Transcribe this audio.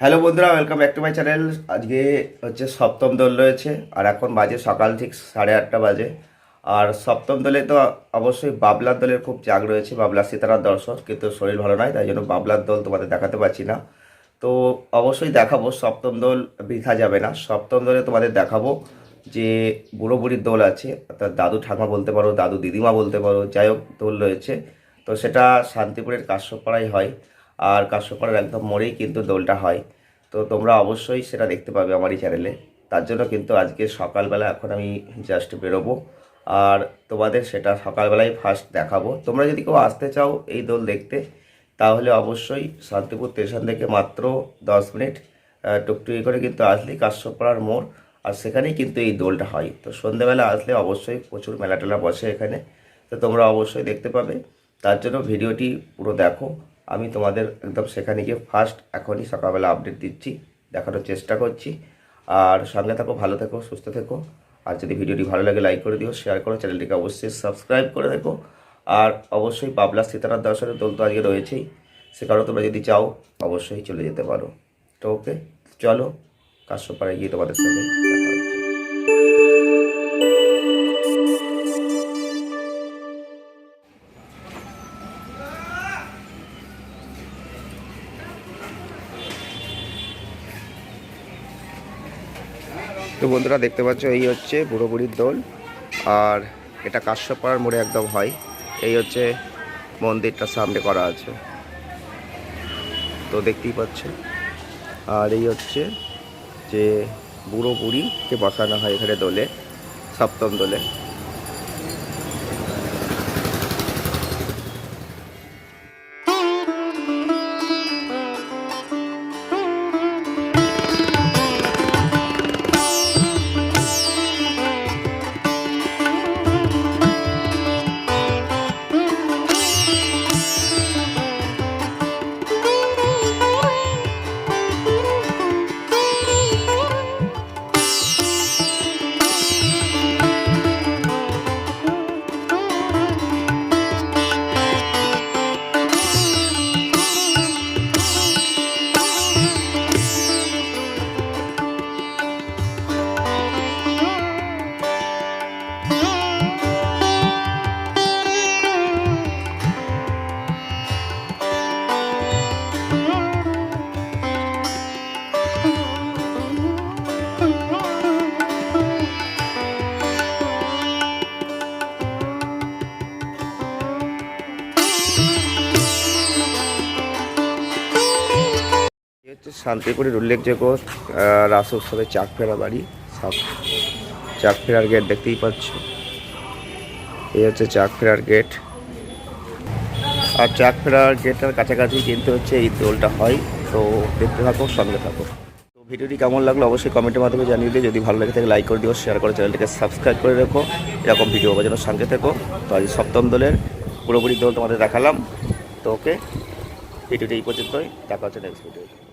Hello বন্ধুরা welcome back to my channel আজকে হচ্ছে সপ্তম দোল রয়েছে, আর এখন বাজে সকাল ঠিক সাড়ে আটটা বাজে। আর সপ্তম দলে তো অবশ্যই বাবলার দলের খুব জাগ রয়েছে বাবলার সীতারার দর্শক, কিন্তু শরীর ভালো নয়, তাই জন্য বাবলার দল তোমাদের দেখাতে পারছি না। তো অবশ্যই দেখাবো, সপ্তম দল বৃথা যাবে না। সপ্তম দলে তোমাদের দেখাবো যে বুড়ো বুড়ির দোল আছে, অর্থাৎ দাদু ঠাকুমা বলতে পারো, দাদু দিদিমা বলতে পারো, যাই হোক দোল রয়েছে। তো সেটা শান্তিপুরের কাশ্যপাড়ায় হয়। আর কাশ্যপাড়ার একদম মোড়েই কিন্তু দোলটা হয়। তো তোমরা অবশ্যই সেটা দেখতে পাবে আমার এই চ্যানেলে। তার জন্য কিন্তু আজকে সকালবেলা এখন আমি জাস্ট বেরোবো। আর তোমাদের সেটা সকালবেলায় ফার্স্ট দেখাবো। তোমরা যদি কেউ আসতে চাও এই দোল দেখতে, তাহলে অবশ্যই শান্তিপুর স্টেশন থেকে মাত্র দশ মিনিট টুকটুকি করে কিন্তু আসলে কাশ্যপাড়ার মোড়। আর সেখানেই কিন্তু এই দোলটা হয়। তো সন্ধ্যেবেলা আসলে অবশ্যই প্রচুর মেলা টেলা বসে এখানে। তো তোমরা অবশ্যই দেখতে পাবে। তার জন্য ভিডিওটি পুরো দেখো। আমি তোমাদের একদম সেখানে গিয়ে ফার্স্ট এখনই সকালবেলা আপডেট দিচ্ছি, দেখানোর চেষ্টা করছি। আর সঙ্গে থাকো, ভালো থেকো, সুস্থ থেকো। আর যদি ভিডিওটি ভালো লাগে লাইক করে দিও শেয়ার করো, চ্যানেলটিকে অবশ্যই সাবস্ক্রাইব করে দেখো আর অবশ্যই বাবলা সীতারার দর্শনের দোল তো আজকে রয়েছেই। সে কারণে তোমরা যদি চাও, অবশ্যই চলে যেতে পারো। তো ওকে চলো কাশ্যপাড়ায় গিয়ে তোমাদের সাথে দেখা হচ্ছে। তো বন্ধুরা দেখতে পাচ্ছ, এই হচ্ছে বুড়ো বুড়ির দোল। আর এটা কাশ্যপাড়ার মোড়ে একদম হয়। এই হচ্ছে মন্দিরটা সামনে করা আছে। তো দেখতেই পাচ্ছ। আর এই হচ্ছে যে বুড়ো বুড়িকে বসানো হয় এখানে দোলে, সপ্তম দোলে। শান্তিপুরের উল্লেখযোগ্য রাস উৎসবের চাক ফেরা বাড়ি চাক ফেরার গেট দেখতেই পাচ্ছ। এই হচ্ছে চাক ফেরার গেট আর চাক ফেরার গেটের কাছাকাছি কিন্তু হচ্ছে এই দোলটা হয়, তো দেখতে থাকো, সঙ্গে থাকো। তো ভিডিওটি কেমন লাগল অবশ্যই কমেন্টের মাধ্যমে জানিয়ে দিও। যদি ভালো লাগে থাকে লাইক করে দিও শেয়ার করে চ্যানেলটিকে সাবস্ক্রাইব করে রেখো। এরকম ভিডিও জন্য সঙ্গে থেকো। তো আজ সপ্তম দলের পুরোপুরি দোল তোমাদের দেখালাম। তো ওকে, ভিডিওটি এই পর্যন্তই। দেখা হচ্ছে নেক্সট ভিডিও